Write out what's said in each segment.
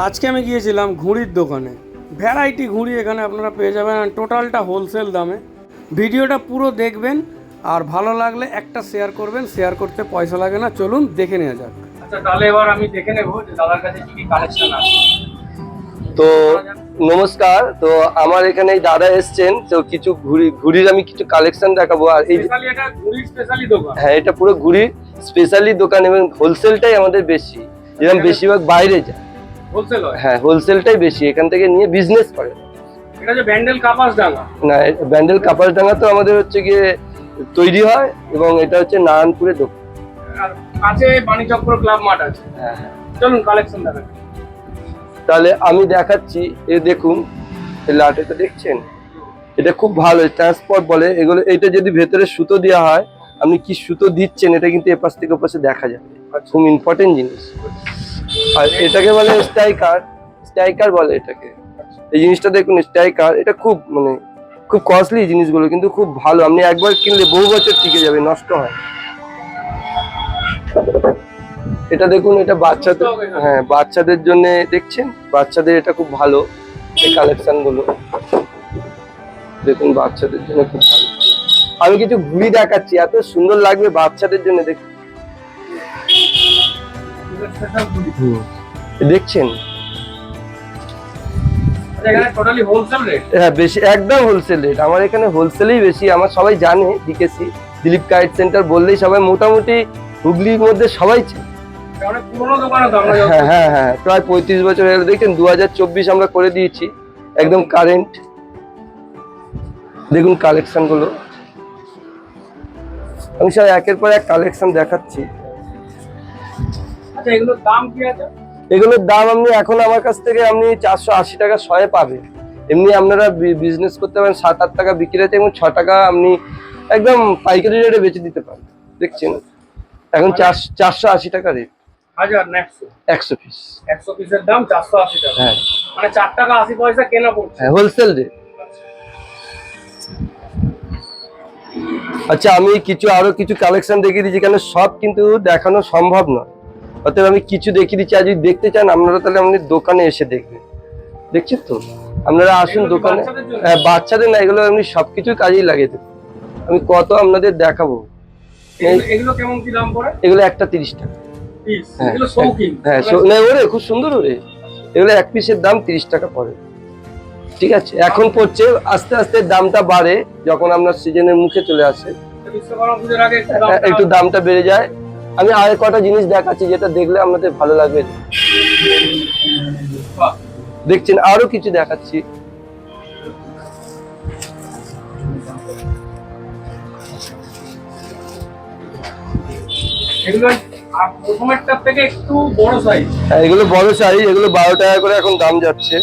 আজকে আমি গিয়েছিলাম ঘুড়ির দোকানে। ভ্যারাইটি ঘুড়ি এখানে আপনারা পেয়ে যাবেন টোটালটা হোলসেল দামে। ভিডিওটা পুরো দেখবেন আর ভালো লাগলে একটা শেয়ার করবেন শেয়ার করতে পয়সা লাগে না। চলুন দেখে নেওয়া যাক। আচ্ছা তাহলে এবার আমি দেখে নেব যে দাদার কাছে কি কি কালেকশন আছে। তো নমস্কার তো আমার এখানে এই দাদা এসছেন তো কিছু ঘুড়ি ঘুড়ির আমি কিছু কালেকশন দেখাবো। আর এই যে- স্পেশালি এটা ঘুড়ির স্পেশালি দোকান। হ্যাঁ এটা পুরো ঘুড়ি স্পেশালি দোকান এবং হোলসেলটাই আমাদের বেশি। যেরকম বেশিরভাগ বাইরে যায়। হয়? হ্যাঁ হোলসেলটাই বেশি এখান থেকে নিয়ে বিজনেস করে। এটা যে ব্যান্ডেল কাপাস ডাঙ্গা না ব্যান্ডেল কাপাসডাঙ্গা তো আমাদের হচ্ছে গিয়ে তৈরি হয় এবং এটা হচ্ছে নারায়ণপুরে দোকান। আর কাছে বাণীচক্র ক্লাব মাঠ আছে। হ্যাঁ হ্যাঁ। চলুন কালেকশন দেখান তাহলে আমি দেখাচ্ছি এ দেখুন এই লাঠিটা দেখছেন? এটা খুব ভালো ট্রান্সপোর্ট বলে এগুলো এটা যদি ভেতরে সুতো দেওয়া হয় আপনি কি সুতো দিচ্ছেন এটা কিন্তু এপাশ থেকে ওপাশে দেখা যাবে। খুব ইম্পর্টেন্ট জিনিস। আর এটাকে বলে স্ট্রাইকার স্ট্রাইকার বলে এটাকে। এই জিনিসটা দেখুন স্ট্রাইকার এটা খুব মানে খুব কস্টলি জিনিসগুলো, কিন্তু খুব ভালো। আপনি একবার কিনলে বহু বছর টিকে যাবে, নষ্ট হয়। এটা দেখুন, এটা বাচ্চাদের হ্যাঁ বাচ্চাদের জন্য, দেখছেন? বাচ্চাদের এটা খুব ভালো, এই কালেকশনগুলো। দেখুন, বাচ্চাদের জন্য খুব ভালো। আমি কিছু ঘুড়ি দেখাচ্ছি, এত সুন্দর লাগবে বাচ্চাদের জন্য দেখ দেখছেন? রেট হ্যাঁ বেশি একদম হোলসেল রেট আমার এখানে হোলসেলেই বেশি আমার সবাই জানে ডিকেসি দিলীপ কাইট সেন্টার বললেই সবাই মোটামুটি হুগলির মধ্যে সবাই হ্যাঁ হ্যাঁ হ্যাঁ প্রায় পঁয়ত্রিশ বছর হয়ে দেখছেন দু হাজার চব্বিশ আমরা করে দিয়েছি একদম কারেন্ট দেখুন কালেকশনগুলো। আমি সব একের পর এক কালেকশন দেখাচ্ছি। আচ্ছা এগুলোর দাম কি আছে? এগুলোর দাম আপনি এখন আমার কাছ থেকে আপনি চারশো আশি টাকা শয়ে পাবেন এমনি আপনারা বিজনেস করতে পারেন সাত আট টাকা বিক্রি আছে এবং ছ টাকা আপনি একদম পাইকারি রেটে বেচে দিতে পারেন। দেখছেন? এখন চার চারশো আশি টাকা রেট হাজার একশো। পিস একশো পিসের দাম চারশো আশি টাকা। হ্যাঁ। মানে চার টাকা আশি পয়সা কেনা পড়ছে। হ্যাঁ হোলসেল রেট আচ্ছা আমি কিছু আরও কিছু কালেকশন দেখিয়ে দিচ্ছি কেন সব কিন্তু দেখানো সম্ভব নয়। অতএব আমি কিছু দেখিয়ে দিচ্ছি আর যদি দেখতে চান আপনারা তাহলে আপনি দোকানে এসে দেখবেন। দেখছেন তো? আপনারা আসুন দোকানে। বাচ্চাদের হ্যাঁ বাচ্চাদের না এগুলো এমনি সবকিছু কাজেই লাগে দেবো। আমি কত আপনাদের দেখাবো? এগুলো- কেমন কি দাম পড়ে? এগুলো একটা তিরিশ টাকা। পিস। হ্যাঁ, হ্যাঁ ওরে খুব সুন্দর ওরে। এগুলো এক পিসের দাম তিরিশ টাকা পড়ে। ঠিক আছে এখন পড়ছে আস্তে আস্তে দামটা বাড়ে যখন আপনার সিজনের মুখে চলে আসে। একটু দামটা বেড়ে যায়। আমি আর কটা জিনিস দেখাচ্ছি যেটা দেখলে আপনাদের ভালো লাগবে। দেখছেন আরও কিছু দেখাচ্ছি। এগুলো বড় সাইজ হ্যাঁ, এগুলো বারো টাকা করে এখন দাম যাচ্ছে।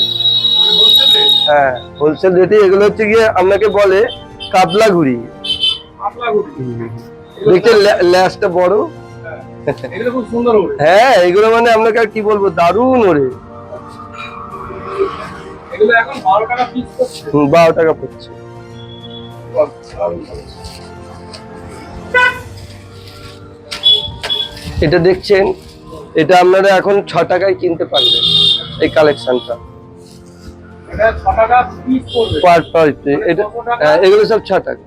হ্যাঁ হোলসেল রেটে এগুলো হচ্ছে গিয়ে আপনাকে বলে কাবলা ঘুড়ি দেখতে ল্যাসটা বড়। হ্যাঁ এগুলো মানে আপনাকে আর কি বলব? দারুণ ওরে। এগুলো এখন বারো টাকা পড়ছে। এটা দেখছেন? এটা আপনারা এখন ছ টাকায় কিনতে পারবেন এই কালেকশনটা হ্যাঁ, এগুলো সব ছ টাকা।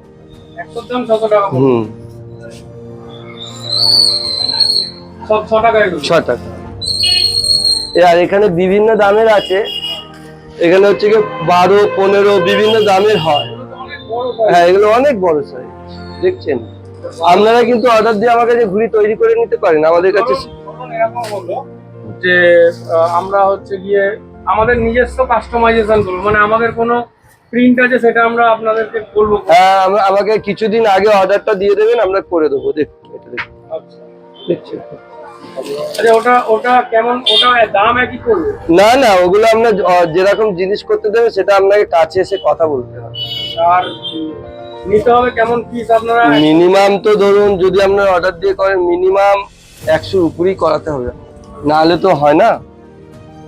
হুম। সব ছ টাকা এগুলো। ছ টাকা। আর এখানে বিভিন্ন দামের আছে। এখানে হচ্ছে কি বারো পনেরো বিভিন্ন দামের হয়। হ্যাঁ এগুলো অনেক বড় সাইজ দেখছেন? আপনারা কিন্তু অর্ডার দিয়ে আমার কাছে ঘুড়ি তৈরি করে নিতে পারেন। আমাদের কাছে যে আমরা হচ্ছে গিয়ে আমাদের নিজস্ব কাস্টমাইজেশন করব। মানে আমাদের কোনো প্রিন্ট আছে সেটা আমরা আপনাদেরকে বলব। হ্যাঁ আমাকে কিছুদিন আগে অর্ডারটা দিয়ে দেবেন আমরা করে দেবো। দেখুন এটা দেখুন। আচ্ছা। আচ্ছা ওটা ওটা কেমন ওটা দাম একই করবে না না ওগুলো আপনার যেরকম জিনিস করতে দেবে সেটা আপনাকে কাছে এসে কথা বলতে হবে। আর নিতে হবে কেমন পিস আপনারা? মিনিমাম তো ধরুন যদি আপনার অর্ডার দিয়ে করেন মিনিমাম একশোর উপরেই করাতে হবে। না হলে তো হয় না।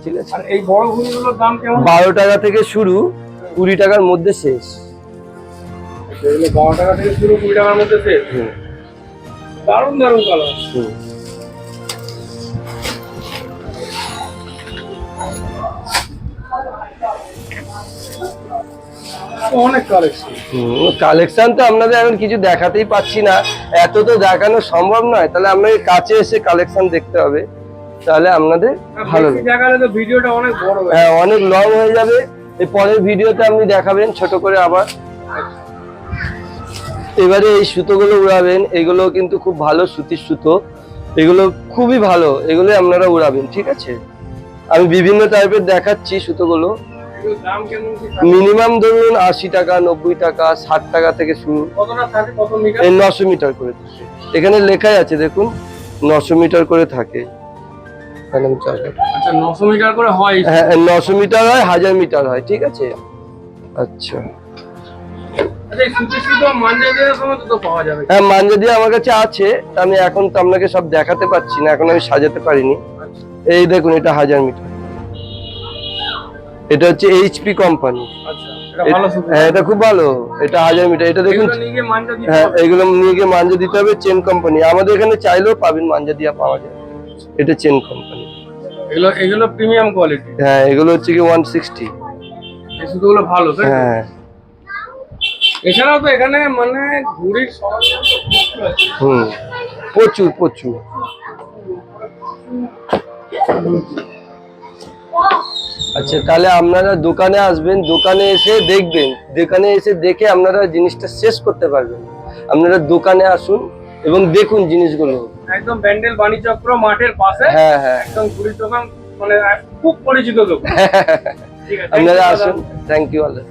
ঠিক আছে? আর এই বড় ঘুড়িগুলোর দাম কেমন? বারো টাকা থেকে শুরু কুড়ি টাকার মধ্যে শেষ। বারো টাকা থেকে শুরু কুড়ি টাকার মধ্যে শেষ? দারুণ দারুণ কালার কালেকশন তো আপনাদের এখন কিছু দেখাতেই পাচ্ছি না। এত তো দেখানো সম্ভব নয়। তাহলে আপনাকে কাছে এসে কালেকশন দেখতে হবে। তাহলে আপনাদের ভালো দেখালে তো ভিডিওটা অনেক হ্যাঁ অনেক লং হয়ে যাবে। এই পরের ভিডিওতে আপনি দেখাবেন ছোট করে আবার। এবারে এই সুতোগুলো উড়াবেন এগুলো কিন্তু খুব ভালো সুতির সুতো। এগুলো খুবই ভালো এগুলো আপনারা উড়াবেন ঠিক আছে? আমি বিভিন্ন টাইপের দেখাচ্ছি সুতোগুলো। এগুলোর দাম কেমন কি মিনিমাম ধরুন আশি টাকা নব্বই টাকা ষাট টাকা থেকে শুরু। কতটা থাকে? কত মিটার? এই নশো মিটার করে থাকে। এখানে লেখাই আছে দেখুন নশো মিটার করে থাকে। আচ্ছা নশো মিটার করে হয় হ্যাঁ নশো মিটার হয় হাজার মিটার হয় ঠিক আছে? আচ্ছা। হ্যাঁ মাঞ্জা দিয়ে আমার কাছে আছে আমি এখন তো আপনাকে সব দেখাতে পারছি না এখন আমি সাজাতে পারিনি। আচ্ছা। এই দেখুন এটা হাজার মিটার। এটা হচ্ছে এইচপি কোম্পানি। আচ্ছা এটা হ্যাঁ এটা খুব ভালো। এটা হাজার মিটার। এটা দেখুন হ্যাঁ এগুলো নিয়ে গিয়ে মাঞ্জা দিতে হবে চেন কোম্পানি। আমাদের এখানে চাইলেও পাবেন মাঞ্জা দিয়া পাওয়া যায়। এটা চেন কোম্পানি। এগুলো এগুলো প্রিমিয়াম কোয়ালিটি হ্যাঁ এগুলো হচ্ছে কি ওয়ান সিক্সটি ভালো হ্যাঁ। এছাড়াও তো এখানে মানে ঘুড়ির হুম প্রচুর প্রচুর। আচ্ছা তাহলে আপনারা দোকানে আসবেন দোকানে এসে দেখবেন। দোকানে এসে দেখে আপনারা জিনিসটা শেষ করতে পারবেন। আপনারা দোকানে আসুন এবং দেখুন জিনিসগুলো। একদম ব্যান্ডেল বাণিচক্র মাঠের পাশে। হ্যাঁ হ্যাঁ। একদম ঘুড়ির দোকান মানে খুব পরিচিত দোকান আপনারা। আসুন। Thank you Allah.